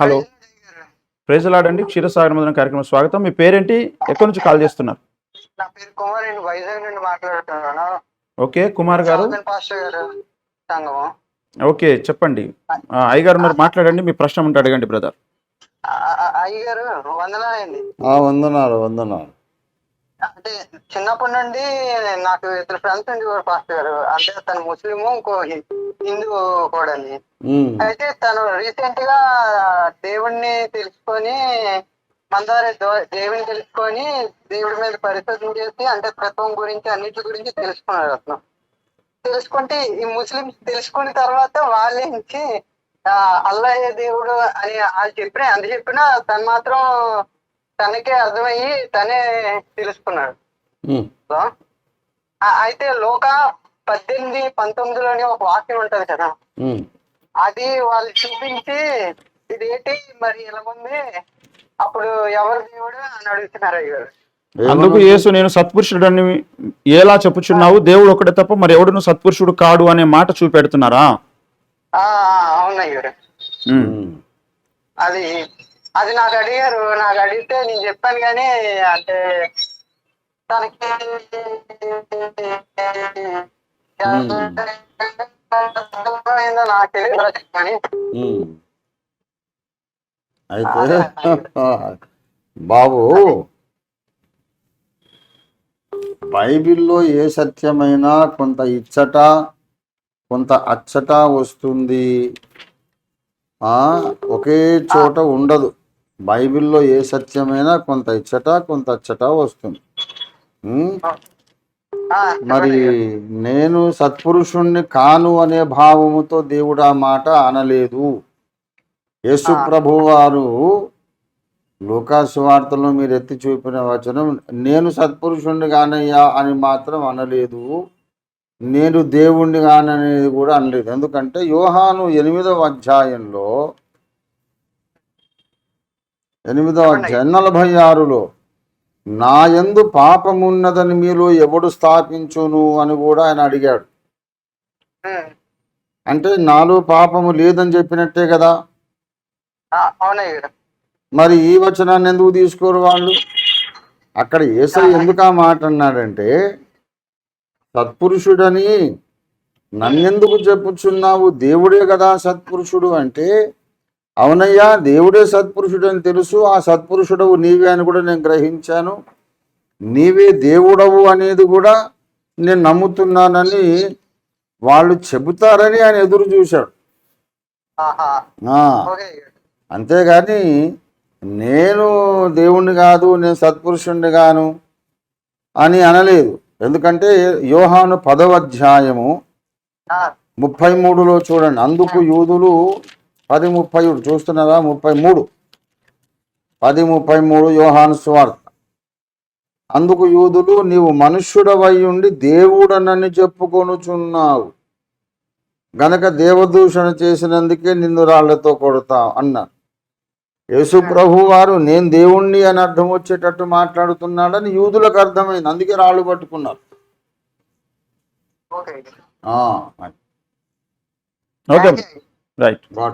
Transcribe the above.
Hello ప్రేజలాడండి. Ksheerasagar మదన కార్యక్రమం స్వాగతం. మీ పేరేంటి? ఎక్కడి నుంచి కాల్ చేస్తున్నారు? నా పేరు కుమార్ నేను వైజాగ్ నుండి మాట్లాడుతున్నాను. ఓకే కుమార్ గారు? ఓకే చెప్పండి. అయ్యగారు ఉన్నారు మాట్లాడండి. మీ ప్రశ్న ఉంటే అడగండి బ్రదర్. ఆ- ఆ- అయ్య గారు వందనాలండి. ఆ, వందనాలు వందనాలు. అంటే చిన్నప్పటి నుండి నాకు ఇద్దరు ఫ్రెండ్స్ ఉండేవారు పాస్టర్ గారు. అంటే తను ముస్లిము ఇంకో హిందూ కూడా ఉమ్, అయితే తను రీసెంట్గా దేవుణ్ణి తెలుసుకొని దో- దేవుని తెలుసుకొని దేవుడి మీద పరిశోధన చేసి అంటే తత్వం గురించి అన్నిటి గురించి తెలుసుకున్నాడు అతను. తెలుసుకుంటే ఈ ముస్లిమ్స్ తెలుసుకున్న తర్వాత వాళ్ళే నుంచి ఆ, అల్లయ్య దేవుడు అని వాళ్ళు చెప్పిన అంత చెప్పినా తను మాత్రం తనకే అర్థమయ్యి తనే తెలుసుకున్నాడు. అయితే లోక పద్దెనిమిది పంతొమ్మిదిలోని ఒక వాక్యం ఉంటది కదా. అది వాళ్ళు చూపించి ఇదేంటి మరి ఇలా ఉంది? అప్పుడు ఎవరు దేవుడు? అని అడుగుతున్నారు అయ్య గారు అందుకు యేసు నేను సత్పురుషుడని ఎలా చెప్పుచున్నావు? దేవుడు ఒకటే తప్ప మరి ఎవడును సత్పురుషుడు కాడు అనే మాట చూపెడుతున్నారా? ఆ, ఆ, అవును అయ్య గారు ఉమ్. ఉమ్. అది అది నాకు అడిగారు. నాకు అడిగితే నేను చెప్పాను కానీ అంటే తనకి అయితే బాబు బైబిల్లో ఏ సత్యమైనా కొంత ఇచ్చట కొంత అచ్చట వస్తుంది. ఆ ఒకే చోట ఉండదు. బైబిల్లో ఏ సత్యమైనా కొంత ఇచ్చట కొంత అచ్చట వస్తుంది. మరి నేను సత్పురుషుణ్ణి కాను అనే భావముతో దేవుడు ఆ మాట అనలేదు. యేసు ప్రభు వారు లోకాసు వార్తలో మీరు ఎత్తి చూపిన వచనం నేను సత్పురుషుణ్ణి కానయ్యా అని మాత్రం అనలేదు. నేను దేవుణ్ణి కాననేది కూడా అనలేదు. ఎందుకంటే యోహాను ఎనిమిదవ అధ్యాయంలో ఎనిమిదవ అధ్యాయం నలభై ఆరులో నా యందు పాపమున్నదని మీలో ఎవడు స్థాపించును అని కూడా ఆయన అడిగాడు. అంటే నాలో పాపము లేదని చెప్పినట్టే కదా? మరి ఈ వచనాన్ని ఎందుకు తీసుకోరు వాళ్ళు? అక్కడ ఏసై ఎందుకు ఆ మాట అన్నాడంటే సత్పురుషుడని నన్నెందుకు చెప్పుచున్నావు? దేవుడే కదా సత్పురుషుడు అంటే అవునయ్యా దేవుడే సత్పురుషుడు అని తెలుసు. ఆ సత్పురుషుడవు నీవే అని కూడా నేను గ్రహించాను. నీవే దేవుడవు అనేది కూడా నేను నమ్ముతున్నానని వాళ్ళు చెబుతారని ఆయన ఎదురు చూశాడు. అంతేగాని నేను దేవుణ్ణి కాదు నేను సత్పురుషుణ్ణి గాను అని అనలేదు. ఎందుకంటే యోహాను పదవ అధ్యాయము ముప్పై మూడులో చూడండి. అందుకు యూదులు పది ముప్పై ఒకటి చూస్తున్నారా? ముప్పై మూడు. పది ముప్పై మూడు యోహాను స్వార్త. అందుకు యూదులు నీవు మనుష్యుడవై ఉండి దేవుడనని చెప్పుకొనుచున్నావు. గనక దేవదూషణ చేసినందుకే నిన్ను రాళ్ళతో కొడతా అన్నారు యేసు ప్రభు వారు నేను దేవుణ్ణి అని అర్థం వచ్చేటట్టు మాట్లాడుతున్నాడని యూదులకు అర్థమైంది. అందుకే రాళ్ళు పట్టుకున్నారు. ఓకే. అయ్య గారు ఆ,